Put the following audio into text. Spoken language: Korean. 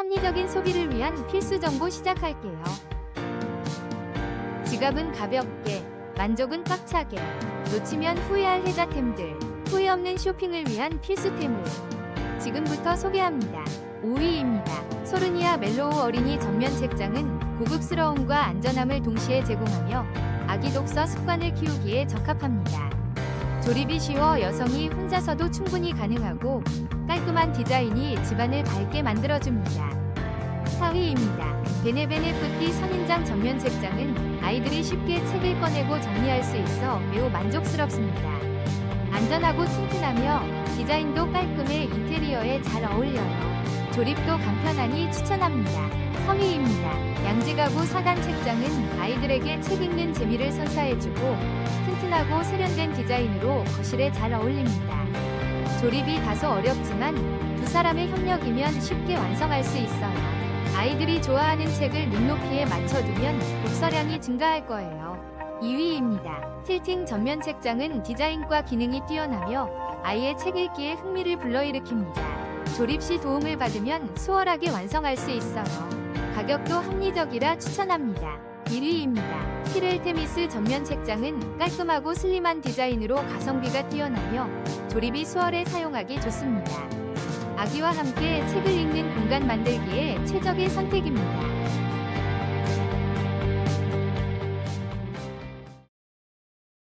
합리적인 소비를 위한 필수 정보 시작할게요. 지갑은 가볍게, 만족은 꽉차게, 놓치면 후회할 혜자템들, 후회 없는 쇼핑을 위한 필수템을 지금부터 소개합니다. 5위입니다. 소르니아 멜로우 어린이 전면 책장은 고급스러움과 안전함을 동시에 제공하며 아기 독서 습관을 키우기에 적합합니다. 조립이 쉬워 여성이 혼자서도 충분히 가능하고 깔끔한 디자인이 집안을 밝게 만들어줍니다. 4위입니다. 베네베네 뿌띠 선인장 전면 책장은 아이들이 쉽게 책을 꺼내고 정리할 수 있어 매우 만족스럽습니다. 안전하고 튼튼하며 디자인도 깔끔해 인테리어에 잘 어울려요. 조립도 간편하니 추천합니다. 3위입니다. 양지가구 사간 책장은 아이들에게 책 읽는 재미를 선사해주고 튼튼하고 세련된 디자인으로 거실에 잘 어울립니다. 조립이 다소 어렵지만 두 사람의 협력이면 쉽게 완성할 수 있어요. 아이들이 좋아하는 책을 눈높이에 맞춰두면 독서량이 증가할 거예요. 2위입니다. 틸팅 전면 책장은 디자인과 기능이 뛰어나며 아이의 책 읽기에 흥미를 불러일으킵니다. 조립 시 도움을 받으면 수월하게 완성할 수 있어요. 가격도 합리적이라 추천합니다. 1위입니다. 피렐테미스 전면 책장은 깔끔하고 슬림한 디자인으로 가성비가 뛰어나며 조립이 수월해 사용하기 좋습니다. 아기와 함께 책을 읽는 공간 만들기에 최적의 선택입니다.